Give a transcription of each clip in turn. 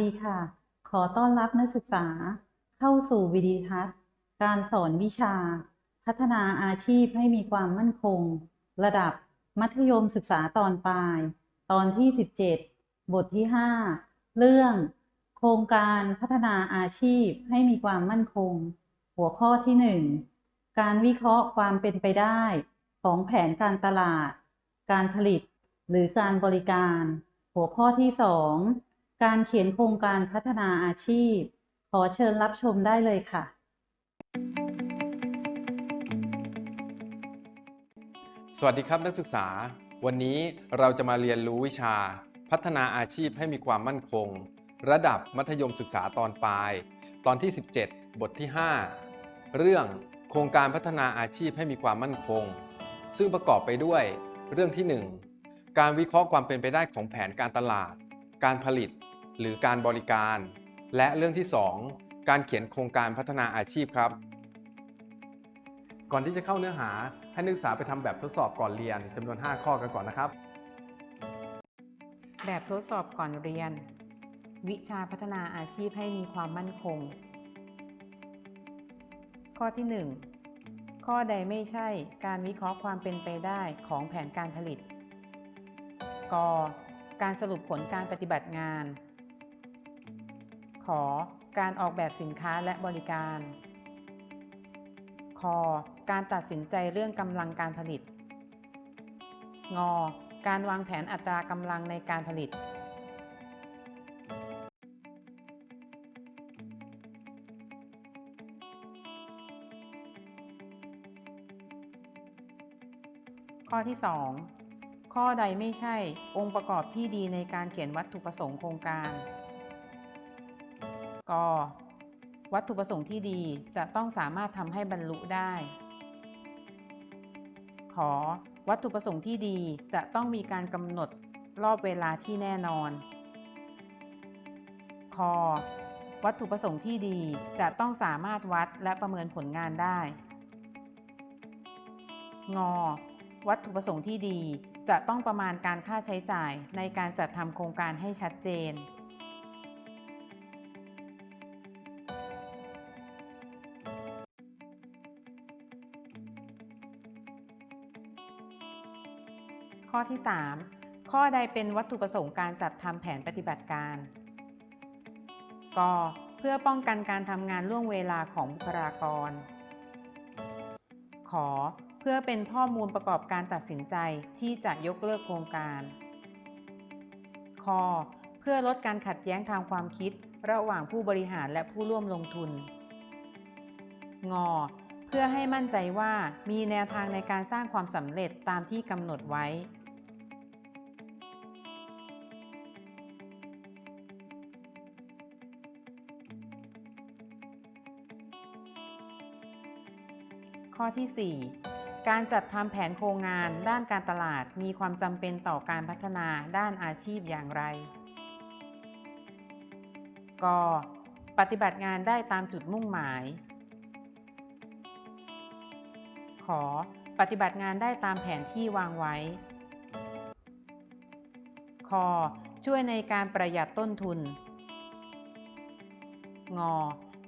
ดีค่ะ ขอต้อนรับนักศึกษาเข้าสู่วิดีทัศน์ การสอนวิชา พัฒนาอาชีพให้มีความมั่นคง ระดับมัธยมศึกษาตอนปลาย ตอนที่ 17 บทที่ 5 เรื่อง โครงการพัฒนาอาชีพให้มีความมั่นคง หัวข้อที่ 1 การวิเคราะห์ความเป็นไปได้ ของแผนการตลาด การผลิต หรือการบริการ หัวข้อที่ 2 การเขียนโครงการพัฒนาอาชีพ ขอเชิญรับชมได้เลยค่ะ สวัสดีครับนักศึกษา วันนี้เราจะมาเรียนรู้วิชา พัฒนาอาชีพให้มีความมั่นคง ระดับมัธยมศึกษาตอนปลาย ตอนที่ 17 บทที่ 5 เรื่องโครงการพัฒนาอาชีพให้มีความมั่นคง ซึ่งประกอบไปด้วย เรื่องที่ 1 การวิเคราะห์ความเป็นไปได้ของแผนการตลาด การผลิต หรือการบริการ และเรื่องที่ 2 การเขียนโครงการพัฒนาอาชีพครับ ก่อนที่จะเข้าเนื้อหาให้นักศึกษาไปทำแบบทดสอบก่อนเรียนจำนวน 5 ข้อกันก่อนนะครับ แบบทดสอบก่อนเรียน วิชาพัฒนาอาชีพให้มีความมั่นคง ข้อที่ 1 ข้อใดไม่ใช่การวิเคราะห์ความเป็นไปได้ของแผนการผลิตกการสรุปผลการปฏิบัติงาน ขอการออกแบบสินค้าและบริการคการตัดสินใจเรื่องกำลังการผลิต งอ การวางแผนอัตรากำลังในการผลิต ข้อที่ 2 ข้อใดไม่ใช่องค์ประกอบที่ดีในการเขียนวัตถุประสงค์โครงการ กวัตถุประสงค์ที่ดีจะต้องสามารถทำให้บรรลุได้ ขอวัตถุประสงค์ที่ดีจะต้องมีการกำหนดรอบเวลาที่แน่นอนควัตถุประสงค์ที่ดีจะต้องสามารถวัดและประเมินผลงานได้งวัตถุประสงค์ที่ดีจะต้องประมาณการค่าใช้จ่ายในการจัดทำโครงการให้ชัดเจน ข้อที่ 3 ข้อใดเป็นวัตถุประสงค์การจัดทำแผนปฏิบัติการกเพื่อป้องกันการทำงานล่วงเวลาของบุคลากร ขอเพื่อเป็นข้อมูลประกอบการตัดสินใจที่จะยกเลิกโครงการคเพื่อลดการขัดแย้งทางความคิด ระหว่างผู้บริหารและผู้ร่วมลงทุนงเพื่อให้มั่นใจว่ามีแนวทางในการสร้างความสำเร็จตามที่กำหนดไว้ ข้อที่ 4 การจัดทำแผนโครงงานด้านการตลาดมีความจำเป็นต่อการพัฒนาด้านอาชีพอย่างไร ก ปฏิบัติงานได้ตามจุดมุ่งหมาย ขอปฏิบัติงานได้ตามแผนที่วางไว้ ค ช่วยในการประหยัดต้นทุน ง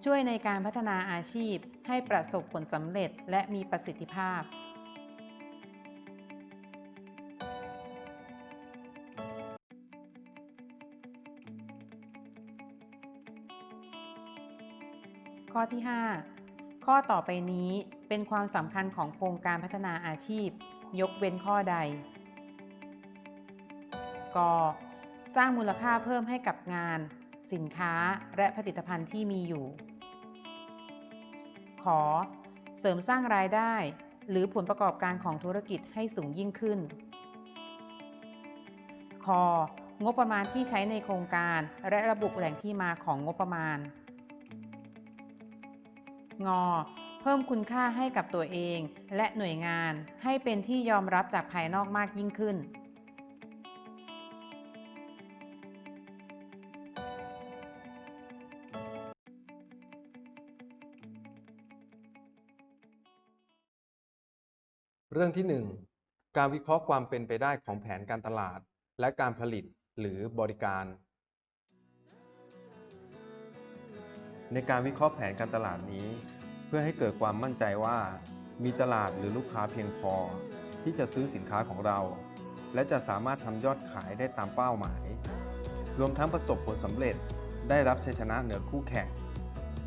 ช่วยในการพัฒนาอาชีพให้ประสบผลสำเร็จและมีประสิทธิภาพ ข้อที่ 5 ข้อต่อไปนี้เป็นความสำคัญของโครงการพัฒนาอาชีพ ยกเว้นข้อใด ก สร้างมูลค่าเพิ่มให้กับงาน สินค้าและผลิตภัณฑ์ที่มีอยู่ ขอ เสริมสร้างรายได้ หรือผลประกอบการของธุรกิจให้สูงยิ่งขึ้น คงบประมาณที่ใช้ในโครงการและระบุแหล่งที่มาของงบประมาณ งเพิ่มคุณค่าให้กับตัวเองและหน่วยงานให้เป็นที่ยอมรับจากภายนอกมากยิ่งขึ้น เรื่องที่ 1 การวิเคราะห์ความเป็นไปได้ของแผนการตลาด และการผลิตหรือบริการ ในการวิเคราะห์แผนการตลาดนี้ เพื่อให้เกิดความมั่นใจว่า มีตลาดหรือลูกค้าเพียงพอ ที่จะซื้อสินค้าของเรา และจะสามารถทำยอดขายได้ตามเป้าหมาย รวมทั้งประสบผลสำเร็จได้รับชัยชนะเหนือคู่แข่ง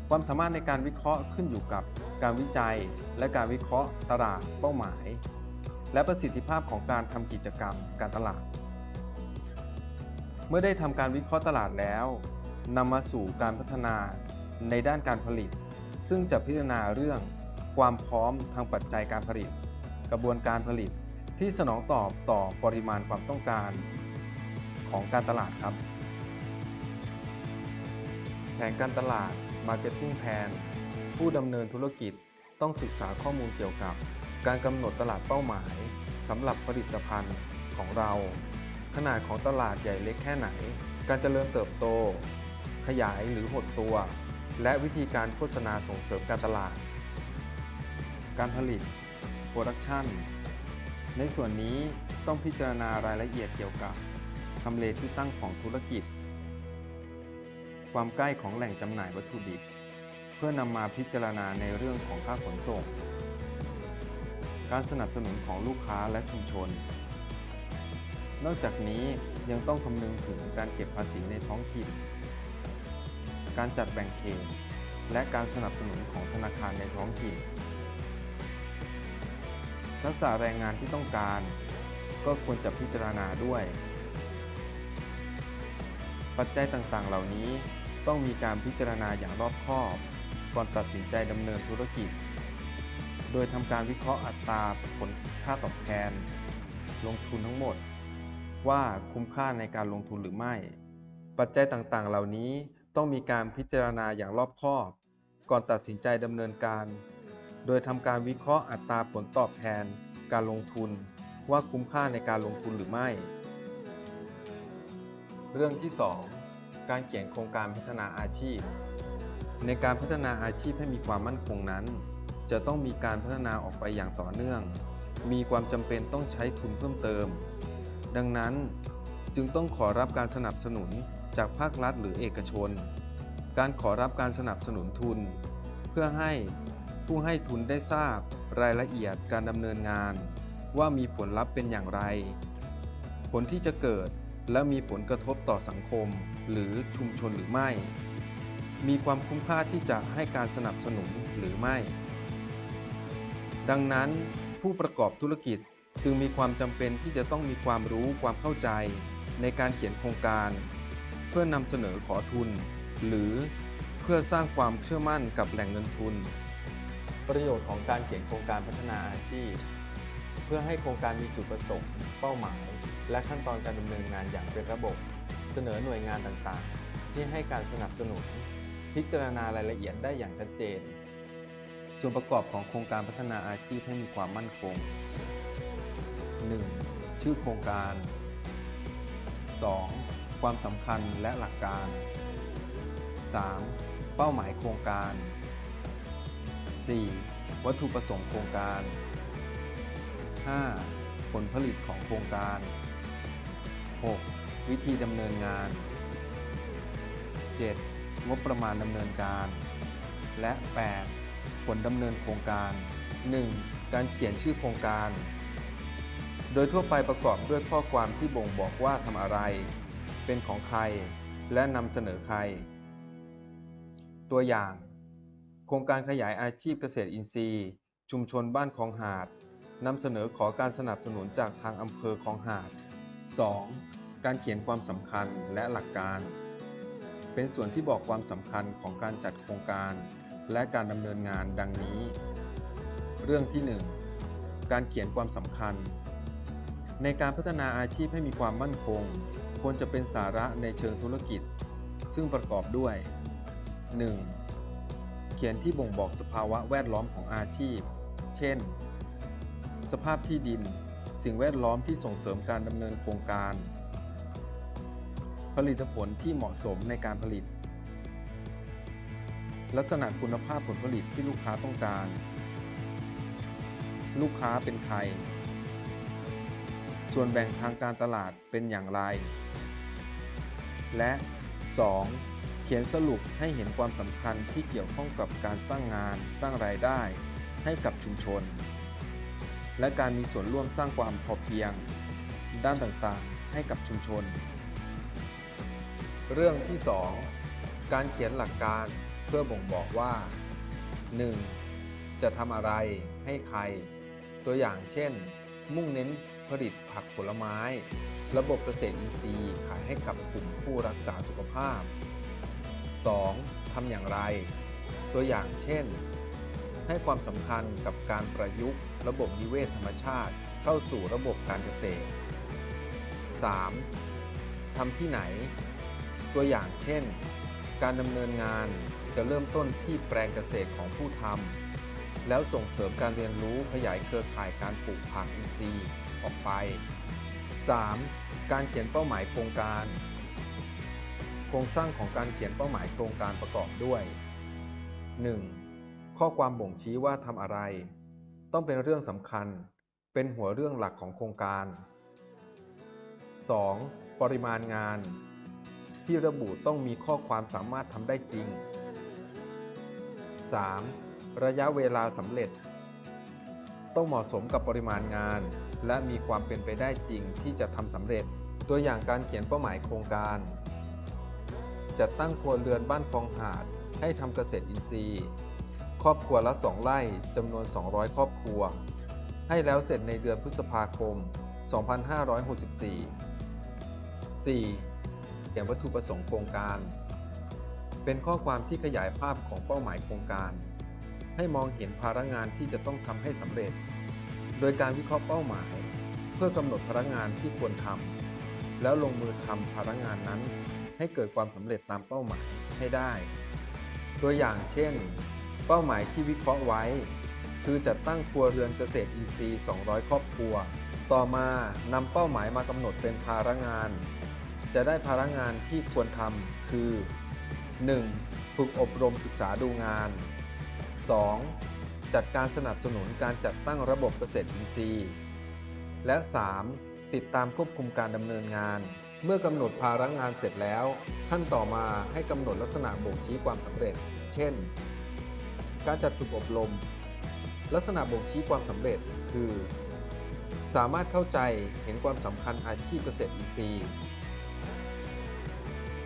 ความสามารถในการวิเคราะห์ขึ้นอยู่กับ การวิจัย และการวิเคราะห์ตลาดเป้าหมาย และประสิทธิภาพของการทำกิจกรรมการตลาด เมื่อได้ทำการวิเคราะห์ตลาดแล้วนำมาสู่การพัฒนาในด้านการผลิต ซึ่งจะพิจารณาเรื่องความพร้อมทางปัจจัยการผลิต กระบวนการผลิตที่สนองตอบต่อปริมาณความต้องการของการตลาดครับ แผนการตลาด Marketing Plan ผู้ดำเนินธุรกิจต้องศึกษาข้อมูลเกี่ยวกับ การกำหนดตลาดเป้าหมายสำหรับผลิตภัณฑ์ของเรา ขนาดของตลาดใหญ่เล็กแค่ไหน การเจริญเติบโต ขยายหรือหดตัว และวิธีการโฆษณาส่งเสริมการตลาด การผลิต Production ในส่วนนี้ต้องพิจารณารายละเอียดเกี่ยวกับทำเลที่ตั้งของธุรกิจ ความใกล้ของแหล่งจำหน่ายวัตถุดิบ พื่อนำมาพิจารณาในเรื่องของค่าขนส่ง การสนับสนุนของลูกค้าและชุมชน นอกจากนี้ยังต้องคำนึงถึงการเก็บภาษีในท้องถิ่น การจัดแบ่งเขตและการสนับสนุนของธนาคารในท้องถิ่น ทักษะแรงงานที่ต้องการ ก็ควรจะพิจารณาด้วย ปัจจัยต่างๆ เหล่านี้ต้องมีการพิจารณาอย่างรอบคอบ ก่อนตัดสินใจดำเนินธุรกิจ โดยทำการวิเคราะห์อัตราผลค่าตอบแทน ลงทุนทั้งหมด ว่าคุ้มค่าในการลงทุนหรือไม่ ปัจจัยต่างๆ เหล่านี้ต้องมีการพิจารณาอย่างรอบคอบ ก่อนตัดสินใจดำเนินการ โดยทำการวิเคราะห์อัตราผลตอบแทนการลงทุน ว่าคุ้มค่าในการลงทุนหรือไม่ เรื่องที่ 2 การเขียนโครงการพัฒนาอาชีพ ในการพัฒนาอาชีพให้มีความมั่นคงนั้น จะต้องมีการพัฒนาออกไปอย่างต่อเนื่อง มีความจำเป็นต้องใช้ทุนเพิ่มเติม ดังนั้นจึงต้องขอรับการสนับสนุนจากภาครัฐหรือเอกชน การขอรับการสนับสนุนทุน เพื่อให้ผู้ให้ทุนได้ทราบรายละเอียดการดำเนินงาน ว่ามีผลลัพธ์เป็นอย่างไร ผลที่จะเกิดและมีผลกระทบต่อสังคมหรือชุมชนหรือไม่ มีความคุ้มค่าที่จะให้การสนับสนุนหรือไม่ ดังนั้นผู้ประกอบธุรกิจจึงมีความจำเป็นที่จะต้องมีความรู้ความเข้าใจในการเขียนโครงการ เพื่อนำเสนอขอทุน หรือเพื่อสร้างความเชื่อมั่นกับแหล่งเงินทุน ประโยชน์ของการเขียนโครงการพัฒนาอาชีพ เพื่อให้โครงการมีจุดประสงค์ เป้าหมาย และขั้นตอนการดำเนินงานอย่างเป็นระบบ เสนอหน่วยงานต่างๆ ที่ให้การสนับสนุน พิจารณารายละเอียดได้อย่างชัดเจน ส่วนประกอบของโครงการพัฒนาอาชีพให้มีความมั่นคง 1. ชื่อโครงการ 2. ความสำคัญและหลักการ 3. เป้าหมายโครงการ 4. วัตถุประสงค์โครงการ 5. ผลผลิตของโครงการ 6. วิธีดำเนินงาน 7. งบประมาณดำเนินการ และ 8. ผลดำเนินโครงการ 1. การเขียนชื่อโครงการ โดยทั่วไปประกอบด้วยข้อความที่บ่งบอกว่าทำอะไร เป็นของใคร และนำเสนอใคร ตัวอย่าง โครงการขยายอาชีพเกษตรอินทรีย์ ชุมชนบ้านคลองหาดนำเสนอขอการสนับสนุนจากทางอำเภอคลองหาด 2. การเขียนความสำคัญและหลักการ เป็นส่วนที่บอกความสำคัญของการจัดโครงการ และการดำเนินงานดังนี้ เรื่องที่ 1 การเขียนความสำคัญ ในการพัฒนาอาชีพให้มีความมั่นคง ควรจะเป็นสาระในเชิงธุรกิจ ซึ่งประกอบด้วย 1. เขียนที่บ่งบอกสภาวะแวดล้อมของอาชีพ เช่น สภาพที่ดิน สิ่งแวดล้อมที่ส่งเสริมการดำเนินโครงการ ผลิตผลที่เหมาะสมในการผลิต ลักษณะคุณภาพผลผลิตที่ลูกค้าต้องการ ลูกค้าเป็นใคร ส่วนแบ่งทางการตลาดเป็นอย่างไร และ 2. เขียนสรุปให้เห็นความสำคัญที่เกี่ยวข้องกับการสร้างงานสร้างรายได้ให้กับชุมชน และการมีส่วนร่วมสร้างความพอเพียง ด้านต่างๆ ให้กับชุมชน เรื่องที่ 2 การเขียนหลักการเพื่อบ่งบอกว่า 1. จะทำอะไรให้ใคร ตัวอย่างเช่น มุ่งเน้นผลิตผักผลไม้ ระบบเกษตรอินทรีย์ขายให้กับกลุ่มผู้รักษาสุขภาพ 2. ทำอย่างไร ตัวอย่างเช่น ให้ความสำคัญกับการประยุกต์ ระบบนิเวศธรรมชาติ เข้าสู่ระบบการเกษตร 3. ทำที่ไหน ตัวอย่างเช่น การดำเนินงานจะเริ่มต้นที่แปลงเกษตรของผู้ทำแล้วส่งเสริมการเรียนรู้ขยายเครือข่ายการปลูกผักอินทรีย์ออกไป 3. การเขียนเป้าหมายโครงการ โครงสร้างของการเขียนเป้าหมายโครงการประกอบด้วย 1. ข้อความบ่งชี้ว่าทำอะไร ต้องเป็นเรื่องสำคัญ เป็นหัวเรื่องหลักของโครงการ 2. ปริมาณงาน ที่ระบุต้องมีข้อความสามารถทำได้จริง 3. ระยะเวลาสำเร็จ ต้องเหมาะสมกับปริมาณงาน และมีความเป็นไปได้จริงที่จะทำสำเร็จ ตัวอย่างการเขียนเป้าหมายโครงการ จัดตั้งครัวเรือนบ้านคลองหาด ให้ทำเกษตรอินทรีย์ ครอบครัวละ 2 ไร่จำนวน 200 ครอบครัว ให้แล้วเสร็จในเดือนพฤษภาคม 2564 4. เขียนวัตถุประสงค์โครงการ เป็นข้อความที่ขยายภาพของเป้าหมายโครงการ ให้มองเห็นภาระงานที่จะต้องทำให้สำเร็จ โดยการวิเคราะห์เป้าหมาย เพื่อกำหนดภาระงานที่ควรทำแล้วลงมือทำภาระงานนั้น ให้เกิดความสำเร็จตามเป้าหมายให้ได้ ตัวอย่างเช่น เป้าหมายที่วิเคราะห์ไว้ คือจัดตั้งครัวเรือนเกษตรอินทรีย์ 200 ครอบครัว ต่อมานำเป้าหมายมากำหนดเป็นภาระงาน จะได้ภาระงานที่ควรทำคือ 1. ฝึกอบรมศึกษาดูงาน 2. จัดการสนับสนุนการจัดตั้งระบบเกษตรอินทรีย์ และ 3. ติดตามควบคุมการดำเนินงาน เมื่อกำหนดภาระงานเสร็จแล้ว ขั้นต่อมาให้กำหนดลักษณะบ่งชี้ความสำเร็จ เช่น การจัดฝึกอบรม ลักษณะบ่งชี้ความสำเร็จคือ สามารถเข้าใจเห็นความสำคัญอาชีพเกษตรอินทรีย์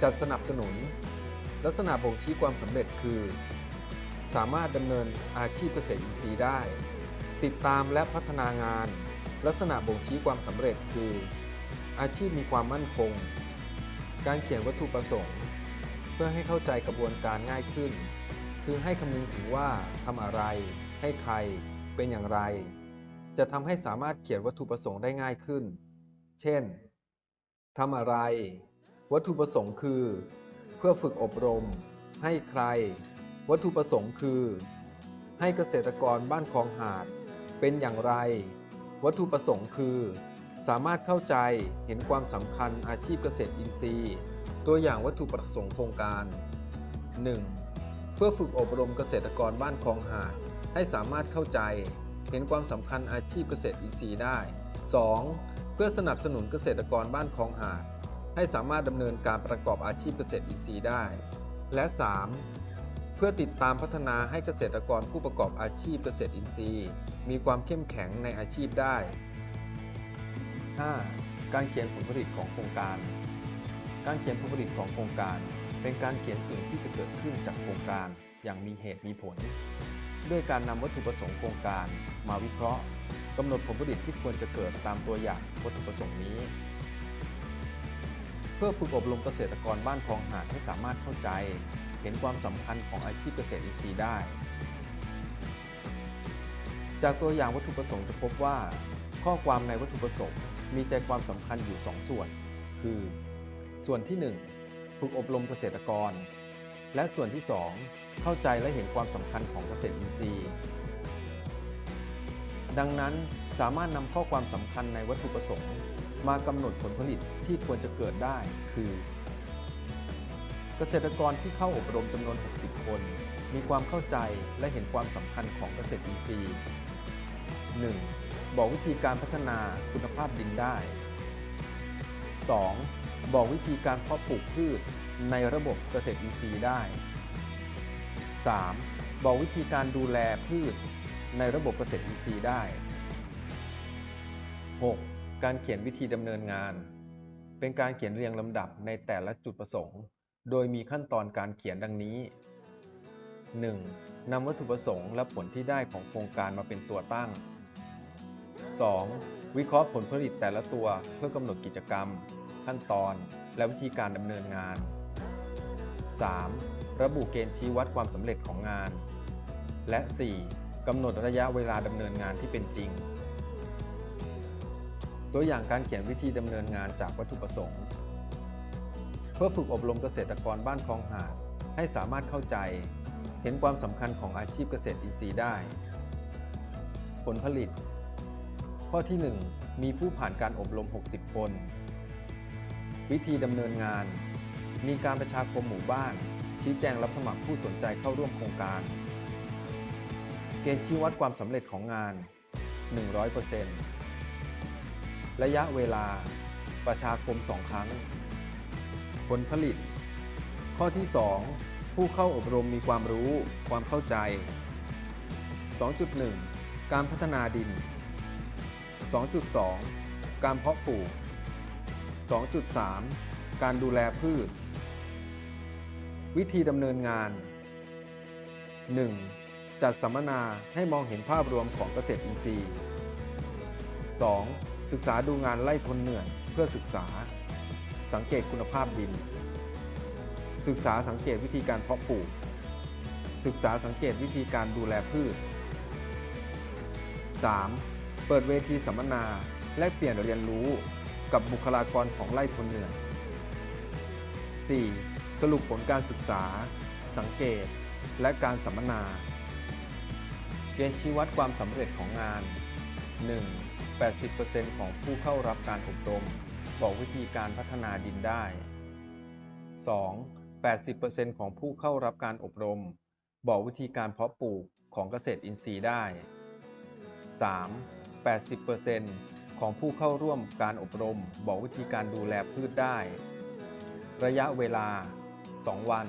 จัดสนับสนุน ลักษณะบ่งชี้ความสำเร็จคือ สามารถดำเนินอาชีพเกษตรอินทรีย์ได้ ติดตามและพัฒนางาน ลักษณะบ่งชี้ความสำเร็จคือ อาชีพมีความมั่นคง การเขียนวัตถุประสงค์ เพื่อให้เข้าใจกระบวนการง่ายขึ้น คือให้คำนึงถึงว่าทำอะไร ให้ใคร เป็นอย่างไร จะทำให้สามารถเขียนวัตถุประสงค์ได้ง่ายขึ้น เช่นทำอะไร วัตถุประสงค์คือ เพื่อฝึกอบรม ให้ใคร วัตถุประสงค์คือ ให้เกษตรกรบ้านคลองหาด เป็นอย่างไร วัตถุประสงค์คือ สามารถเข้าใจเห็นความสำคัญอาชีพเกษตรอินทรีย์ ตัวอย่างวัตถุประสงค์โครงการ 1. เพื่อฝึกอบรมเกษตรกรบ้านคลองหาด ให้สามารถเข้าใจ เห็นความสำคัญอาชีพเกษตรอินทรีย์ได้ 2. เพื่อสนับสนุนเกษตรกรบ้านคลองหาด ให้สามารถดำเนินการประกอบอาชีพเกษตรอินทรีย์ได้ และ 3. เพื่อติดตามพัฒนาให้เกษตรกรผู้ประกอบอาชีพเกษตรอินทรีย์ มีความเข้มแข็งในอาชีพได้ 5. การเขียนผลผลิตของโครงการ การเขียนผลผลิตของโครงการ เป็นการเขียนสิ่งที่จะเกิดขึ้นจากโครงการอย่างมีเหตุมีผล ด้วยการนำวัตถุประสงค์โครงการมาวิเคราะห์กำหนดผลผลิตที่ควรจะเกิดตามตัวอย่างวัตถุประสงค์นี้ เพื่อฝึกอบรมเกษตรกรบ้านคลองหาดให้สามารถเข้าใจ เห็นความสำคัญของอาชีพเกษตรอินทรีย์ได้ จากตัวอย่างวัตถุประสงค์จะพบว่า ข้อความในวัตถุประสงค์มีใจความสำคัญอยู่ 2 ส่วน คือ ส่วนที่ 1 ฝึกอบรมเกษตรกร และส่วนที่ 2 เข้าใจและเห็นความสำคัญของเกษตรอินทรีย์ ดังนั้นสามารถนำข้อความสำคัญในวัตถุประสงค์ มากำหนดผลผลิตที่ควรจะเกิดได้คือ เกษตรกรที่เข้าอบรมจำนวน 60 คน มีความเข้าใจและเห็นความสำคัญของเกษตรอินทรีย์ 1. บอกวิธีการพัฒนาคุณภาพดินได้ 2. บอกวิธีการเพาะปลูกพืชในระบบเกษตรอินทรีย์ได้ 3. บอกวิธีการดูแลพืชในระบบเกษตรอินทรีย์ได้ 6. การเขียนวิธีดำเนินงาน เป็นการเขียนเรียงลำดับในแต่ละจุดประสงค์ โดยมีขั้นตอนการเขียนดังนี้ 1. นำวัตถุประสงค์และผลที่ได้ของโครงการมาเป็นตัวตั้ง 2. วิเคราะห์ผลผลิตแต่ละตัวเพื่อกำหนดกิจกรรม ขั้นตอน และวิธีการดำเนินงาน 3. ระบุเกณฑ์ชี้วัดความสำเร็จของงาน และ 4. กำหนดระยะเวลาดำเนินงานที่เป็นจริง ตัวอย่างการเขียนวิธีดำเนินงานจากวัตถุประสงค์ เพื่อฝึกอบรมเกษตรกรบ้านคลองหาดให้สามารถเข้าใจ เห็นความสำคัญของอาชีพเกษตรอินทรีย์ได้ ผลผลิต ข้อที่ 1 มีผู้ผ่านการอบรม 60 คน วิธีดำเนินงาน มีการประชาคมหมู่บ้าน ชี้แจงรับสมัครผู้สนใจเข้าร่วมโครงการ เกณฑ์ชี้วัดความสำเร็จของงาน 100% ระยะเวลา ประชาคม2ครั้ง ผลผลิต ข้อที่ 2 ผู้เข้าอบรมมีความรู้ ความเข้าใจ 2.1 การพัฒนาดิน 2.2 การเพาะปลูก 2.3 การดูแลพืช วิธีดำเนินงาน 1. จัดสัมมนาให้มองเห็นภาพรวมของเกษตรอินทรีย์ 2. ศึกษาดูงานไล่ทนเหนื่อยเพื่อศึกษา สังเกตคุณภาพดิน ศึกษาสังเกตวิธีการเพาะปลูก ศึกษาสังเกตวิธีการดูแลพืช 3. เปิดเวทีสัมมนาแลกเปลี่ยนเรียนรู้กับบุคลากรของไล่ทนเหนื่อย 4. สรุปผลการศึกษา สังเกต และการสัมมนา เกณฑ์ชี้วัดความสำเร็จของงาน 1. 80%ของผู้เข้ารับการอบรมบอกวิธีการพัฒนาดินได้ 2. 80%ของผู้เข้ารับการอบรม บอกวิธีการเพาะปลูกของเกษตรอินทรีย์ได้ 3. 80%ของผู้เข้าร่วมการอบรม บอกวิธีการดูแลพืชได้ ระยะเวลา 2 วัน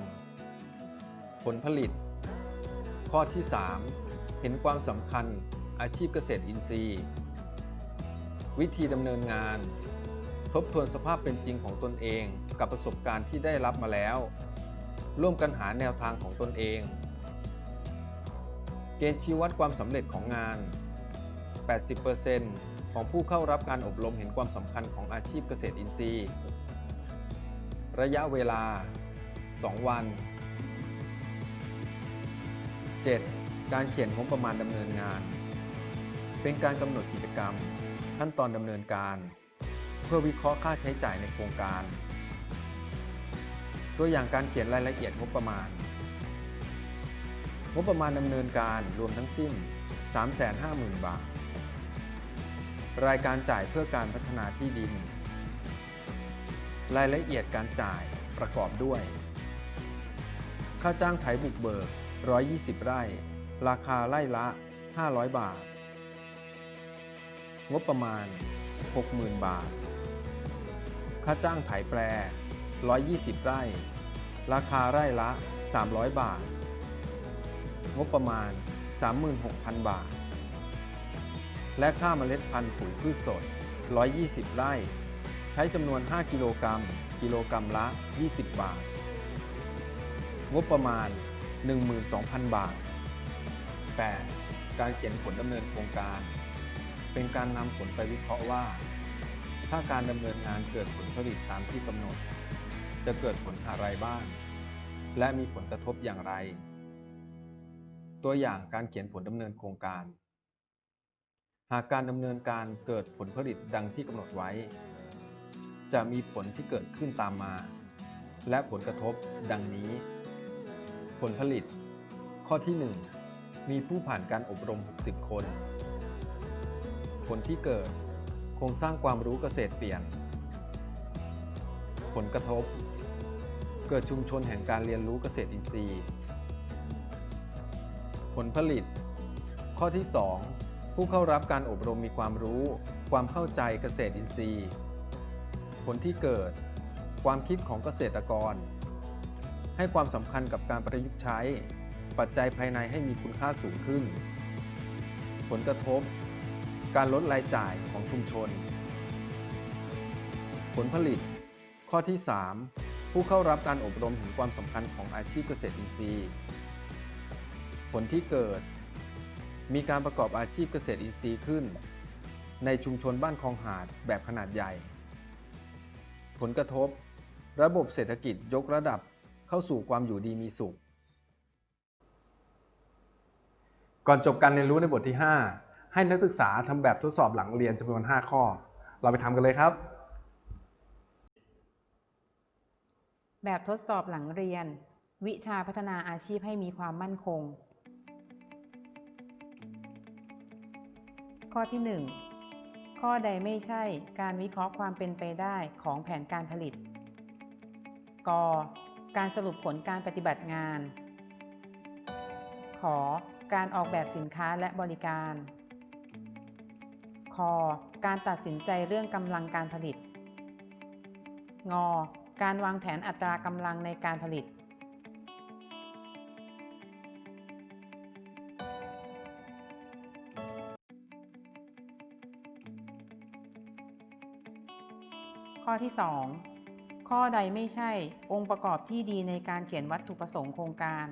ผลผลิต ข้อที่ 3 เห็นความสำคัญอาชีพเกษตรอินทรีย์ วิธีดำเนินงาน ทบทวนสภาพเป็นจริงของตนเอง กับประสบการณ์ที่ได้รับมาแล้ว ร่วมกันหาแนวทางของตนเอง เกณฑ์ชี้วัดความสำเร็จของงาน 80%ของผู้เข้ารับการอบรมเห็นความสำคัญของอาชีพเกษตรอินทรีย์ ระยะเวลา 2 วัน 7. การเขียนงบประมาณดำเนินงาน เป็นการกำหนดกิจกรรม ขั้นตอนดำเนินการ เพื่อวิเคราะห์ค่าใช้จ่ายในโครงการ ตัวอย่างการเขียนรายละเอียดงบประมาณ งบประมาณดำเนินการรวมทั้งสิ้น 350,000 บาท รายการจ่ายเพื่อการพัฒนาที่ดิน รายละเอียดการจ่ายประกอบด้วย ค่าจ้างไถบุกเบิก 120 ไร่ ราคาไร่ละ 500 บาท งบประมาณ 60,000 บาท ค่าจ้างไถแปร120 ไร่ ราคาไร่ละ 300 บาท งบประมาณ 36,000 บาท และค่าเมล็ดพันธุ์ปุ๋ยพืชสด 120 ไร่ ใช้จำนวน 5 กิโลกรัม กิโลกรัมละ 20 บาท งบประมาณ 12,000 บาท 8. การเขียนผลดำเนินโครงการ เป็นการนำผลไปวิเคราะห์ว่า ถ้าการดำเนินงานเกิดผลผลิตตามที่กำหนด จะเกิดผลอะไรบ้าง และมีผลกระทบอย่างไร ตัวอย่างการเขียนผลดำเนินโครงการ หากการดำเนินการเกิดผลผลิตดังที่กำหนดไว้ จะมีผลที่เกิดขึ้นตามมา และผลกระทบดังนี้ ผลผลิต ข้อที่ 1 มีผู้ผ่านการอบรม 60 คน ผลที่เกิด โครงสร้างความรู้เกษตรเปลี่ยน ผลกระทบ เกิดชุมชนแห่งการเรียนรู้เกษตรอินทรีย์ ผลผลิต ข้อที่ 2 ผู้เข้ารับการอบรมมีความรู้ ความเข้าใจเกษตรอินทรีย์ ผลที่เกิด ความคิดของเกษตรกร ให้ความสำคัญกับการประยุกต์ใช้ ปัจจัยภายในให้มีคุณค่าสูงขึ้น ผลกระทบ การลดรายจ่ายของชุมชน ผลผลิต ข้อที่ 3 ผู้เข้ารับการอบรมเห็นความสำคัญของอาชีพเกษตรอินทรีย์ ผลที่เกิด มีการประกอบอาชีพเกษตรอินทรีย์ขึ้น ในชุมชนบ้านคลองหาดแบบขนาดใหญ่ ผลกระทบ ระบบเศรษฐกิจยกระดับเข้าสู่ความอยู่ดีมีสุข ก่อนจบการเรียนรู้ในบทที่ 5 ให้นักศึกษาทำแบบทดสอบหลังเรียนจำนวน 5 ข้อ เราไปทำกันเลยครับ แบบทดสอบหลังเรียน วิชาพัฒนาอาชีพให้มีความมั่นคง ข้อที่ 1 ข้อใดไม่ใช่การวิเคราะห์ความเป็นไปได้ของแผนการผลิต ก การสรุปผลการปฏิบัติงาน ขอการออกแบบสินค้าและบริการ คการตัดสินใจเรื่องกำลังการผลิตงการวางแผนอัตรากำลังในการผลิต ข้อที่ 2 ข้อใดไม่ใช่องค์ประกอบที่ดีในการเขียนวัตถุประสงค์โครงการ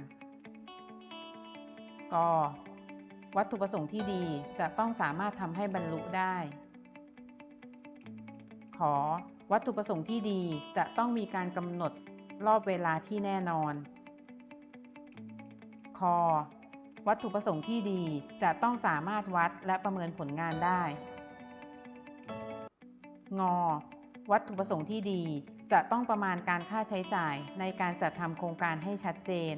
ก วัตถุประสงค์ที่ดีจะต้องสามารถทำให้บรรลุได้ ขอวัตถุประสงค์ที่ดีจะต้องมีการกำหนดรอบเวลาที่แน่นอนควัตถุประสงค์ที่ดีจะต้องสามารถวัดและประเมินผลงานได้งวัตถุประสงค์ที่ดีจะต้องประมาณการค่าใช้จ่ายในการจัดทำโครงการให้ชัดเจน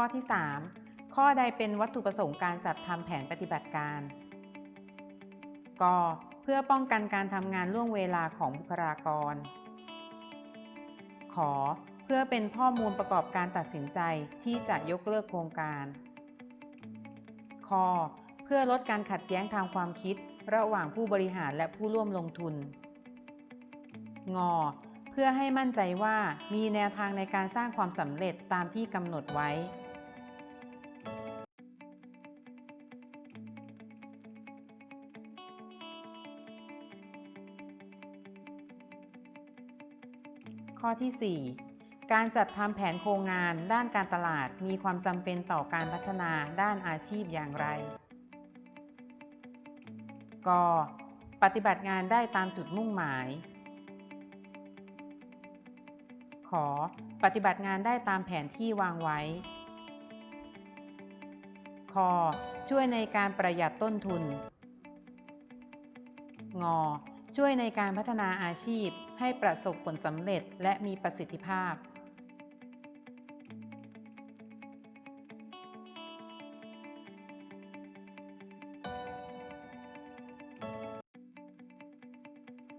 ข้อที่ 3 ข้อใดเป็นวัตถุประสงค์การจัดทำแผนปฏิบัติการกเพื่อป้องกันการทำงานล่วงเวลาของบุคลากร ขอเพื่อเป็นข้อมูลประกอบการตัดสินใจที่จะยกเลิกโครงการคเพื่อลดการขัดแย้งทางความคิด ระหว่างผู้บริหารและผู้ร่วมลงทุนงเพื่อให้มั่นใจว่ามีแนวทางในการสร้างความสำเร็จตามที่กำหนดไว้ ข้อที่ 4 การจัดทำแผนโครงงานด้านการตลาดมีความจำเป็นต่อการพัฒนาด้านอาชีพอย่างไร ก ปฏิบัติงานได้ตามจุดมุ่งหมาย ข ปฏิบัติงานได้ตามแผนที่วางไว้ ค ช่วยในการประหยัดต้นทุน ง ช่วยในการพัฒนาอาชีพ ให้ประสบผลสำเร็จและมีประสิทธิภาพ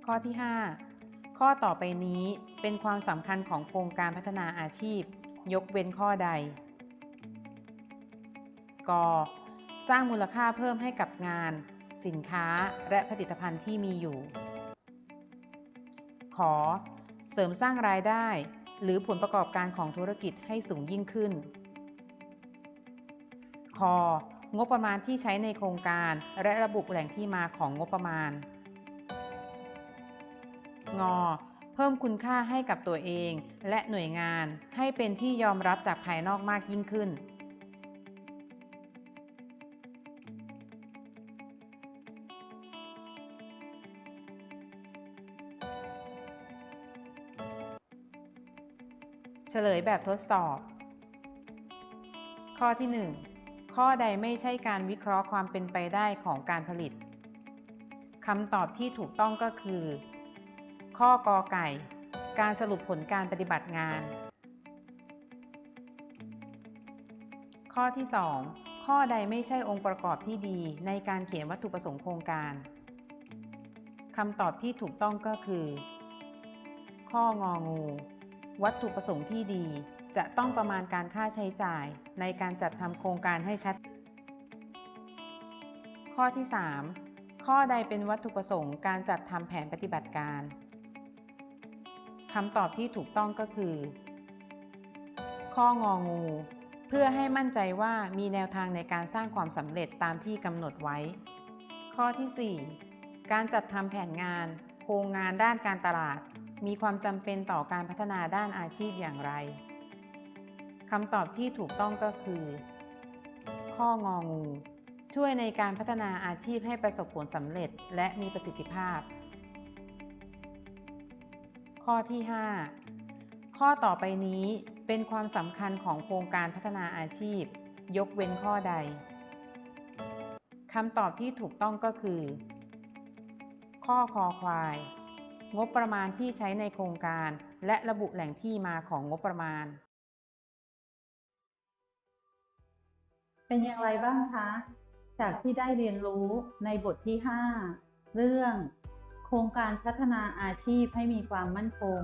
ข้อที่ 5 ข้อต่อไปนี้เป็นความสำคัญของโครงการพัฒนาอาชีพ ยกเว้นข้อใด ก สร้างมูลค่าเพิ่มให้กับงาน สินค้าและผลิตภัณฑ์ที่มีอยู่ ขอ เสริมสร้างรายได้ หรือผลประกอบการของธุรกิจให้สูงยิ่งขึ้น คงบประมาณที่ใช้ในโครงการและระบุแหล่งที่มาของงบประมาณ งเพิ่มคุณค่าให้กับตัวเอง และหน่วยงานให้เป็นที่ยอมรับจากภายนอกมากยิ่งขึ้น เฉลยแบบทดสอบ ข้อที่ 1 ข้อใดไม่ใช่การวิเคราะห์ความเป็นไปได้ของการผลิตคำตอบที่ถูกต้องก็คือ ข้อกอไก่ การสรุปผลการปฏิบัติงาน ข้อที่ 2 ข้อใดไม่ใช่องค์ประกอบที่ดีในการเขียนวัตถุประสงค์โครงการคำตอบที่ถูกต้องก็คือ ข้ององู วัตถุประสงค์ที่ดี จะต้องประมาณการค่าใช้จ่ายในการจัดทำโครงการให้ชัด ข้อที่ 3 ข้อใดเป็นวัตถุประสงค์การจัดทำแผนปฏิบัติการคำตอบที่ถูกต้องก็คือ ข้ององู เพื่อให้มั่นใจว่ามีแนวทางในการสร้างความสำเร็จตามที่กำหนดไว้ ข้อที่ 4 การจัดทำแผนงาน โครงงานด้านการตลาด มีความจำเป็นต่อการพัฒนาด้านอาชีพอย่างไรคำตอบที่ถูกต้องก็คือ ข้ององู ช่วยในการพัฒนาอาชีพให้ประสบผลสำเร็จและมีประสิทธิภาพ ข้อที่ 5 ข้อต่อไปนี้เป็นความสำคัญของโครงการพัฒนาอาชีพ ยกเว้นข้อใดคำตอบที่ถูกต้องก็คือ ข้อคอควาย งบประมาณที่ใช้ในโครงการ และระบุแหล่งที่มาของงบประมาณ เป็นอย่างไรบ้างคะ จากที่ได้เรียนรู้ในบทที่ 5 เรื่อง โครงการพัฒนาอาชีพให้มีความมั่นคง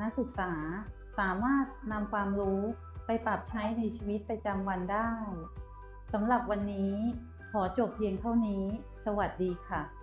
นักศึกษาสามารถนำความรู้ไปปรับใช้ในชีวิตประจำวันได้สำหรับวันนี้ขอจบเพียงเท่านี้ สวัสดีค่ะ